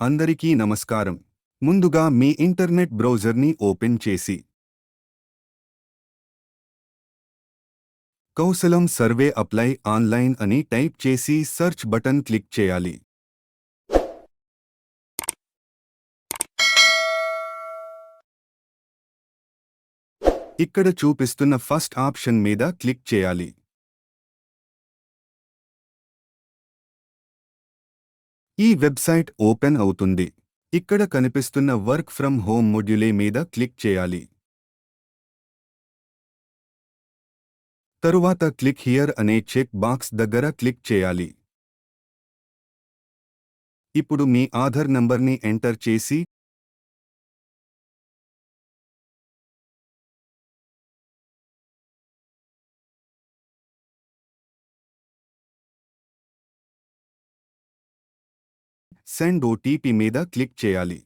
అందరికీ నమస్కారం. ముందుగా మీ ఇంటర్నెట్ బ్రౌజర్ని ఓపెన్ చేసి. కౌశలం సర్వే అప్లై ఆన్లైన్ అని టైప్ చేసి సెర్చ్ బటన్ క్లిక్ చేయాలి. ఇక్కడ చూపిస్తున్న ఫస్ట్ ఆప్షన్ మీద క్లిక్ చేయాలి. ఈ వెబ్సైట్ ఓపెన్ అవుతుంది. ఇక్కడ కనిపిస్తున్న వర్క్ ఫ్రమ్ హోమ్ మొడ్యులే మీద క్లిక్ చేయాలి. తరువాత క్లిక్ హియర్ అనే చెక్ బాక్స్ దగ్గర క్లిక్ చేయాలి. ఇప్పుడు మీ ఆధార్ నంబర్ని ఎంటర్ చేసి సెండ్ ఓటీపీ మీద క్లిక్ చేయాలి.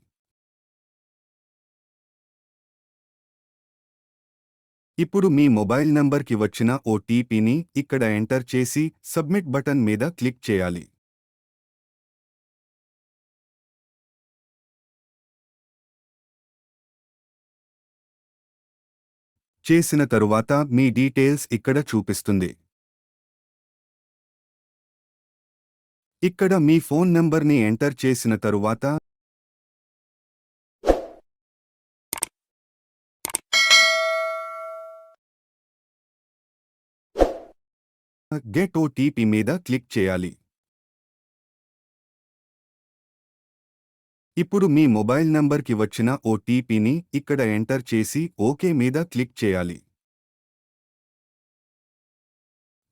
ఇప్పుడు మీ మొబైల్ నంబర్కి వచ్చిన ఓటీపీని ఇక్కడ ఎంటర్ చేసి సబ్మిట్ బటన్ మీద క్లిక్ చేయాలి. చేసిన తరువాత మీ డీటెయిల్స్ ఇక్కడ చూపిస్తుంది. ఇక్కడ మీ ఫోన్ నంబర్ని ఎంటర్ చేసిన తరువాత గెట్ ఓటీపీ మీద క్లిక్ చేయాలి. ఇప్పుడు మీ మొబైల్ నంబర్కి వచ్చిన ఓటీపీని ఇక్కడ ఎంటర్ చేసి ఓకే మీద క్లిక్ చేయాలి.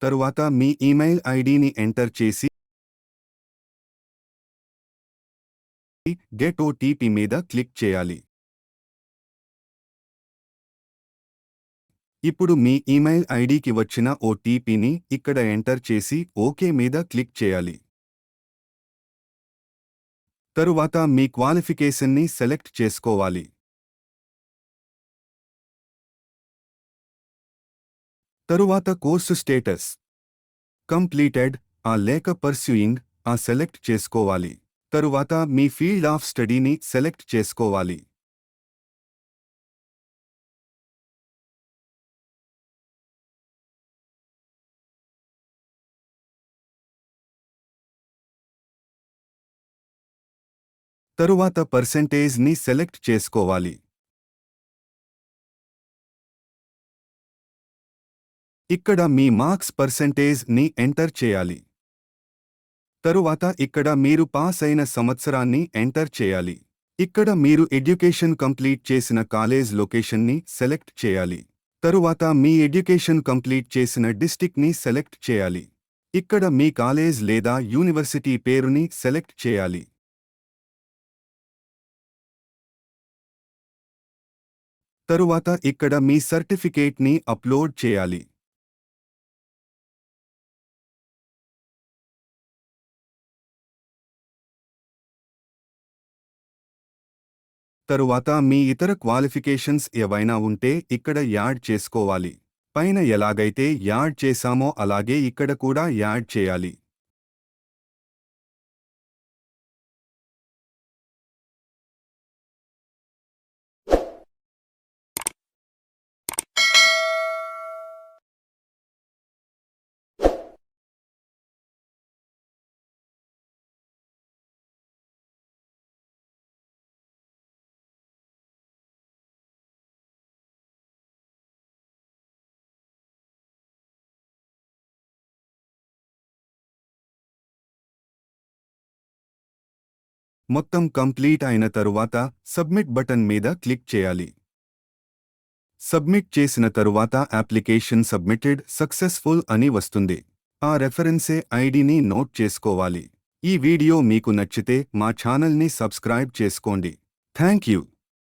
తరువాత మీ ఈమెయిల్ ఐడిని ఎంటర్ చేసి గెట్ ఓటీపీ మీద క్లిక్ చేయాలి. ఇప్పుడు మీ ఈమెయిల్ ఐడికి వచ్చిన ఓటీపీని ఇక్కడ ఎంటర్ చేసి ఓకే మీద క్లిక్ చేయాలి. తరువాత మీ క్వాలిఫికేషన్ని సెలెక్ట్ చేసుకోవాలి. తరువాత కోర్సు స్టేటస్. కంప్లీటెడ్ ఆ లేక పర్స్యూయింగ్ ఆ సెలెక్ట్ చేసుకోవాలి. తరువాత మీ ఫీల్డ్ ఆఫ్ స్టడీని సెలెక్ట్ చేసుకోవాలి. తరువాత పర్సెంటేజ్ని సెలెక్ట్ చేసుకోవాలి. ఇక్కడ మీ మార్క్స్ పర్సెంటేజ్ని ఎంటర్ చేయాలి. తరువాత ఇక్కడ మీరు పాస్ అయిన సంవత్సరాన్ని ఎంటర్ చేయాలి. ఇక్కడ మీరు ఎడ్యుకేషన్ కంప్లీట్ చేసిన కాలేజ్ లొకేషన్ని సెలెక్ట్ చేయాలి. తరువాత మీ ఎడ్యుకేషన్ కంప్లీట్ చేసిన డిస్టిక్ని సెలెక్ట్ చేయాలి. ఇక్కడ మీ కాలేజ్ లేదా యూనివర్సిటీ పేరుని సెలెక్ట్ చేయాలి. తరువాత ఇక్కడ మీ సర్టిఫికేట్ని అప్లోడ్ చేయాలి. తరువాత మీ ఇతర క్వాలిఫికేషన్స్ ఏవైనా ఉంటే ఇక్కడ యాడ్ చేసుకోవాలి. పైన ఎలాగైతే యాడ్ చేశామో అలాగే ఇక్కడ కూడా యాడ్ చేయాలి. మొత్తం కంప్లీట్ అయిన తరువాత సబ్మిట్ బటన్ మీద క్లిక్ చేయాలి. సబ్మిట్ చేసిన తరువాత అప్లికేషన్ సబ్మిటెడ్ సక్సెస్ఫుల్ అని వస్తుంది. ఆ రెఫరెన్సే ఐడిని నోట్ చేసుకోవాలి. ఈ వీడియో మీకు నచ్చితే మా ఛానల్ని సబ్స్క్రైబ్ చేసుకోండి. Thank you.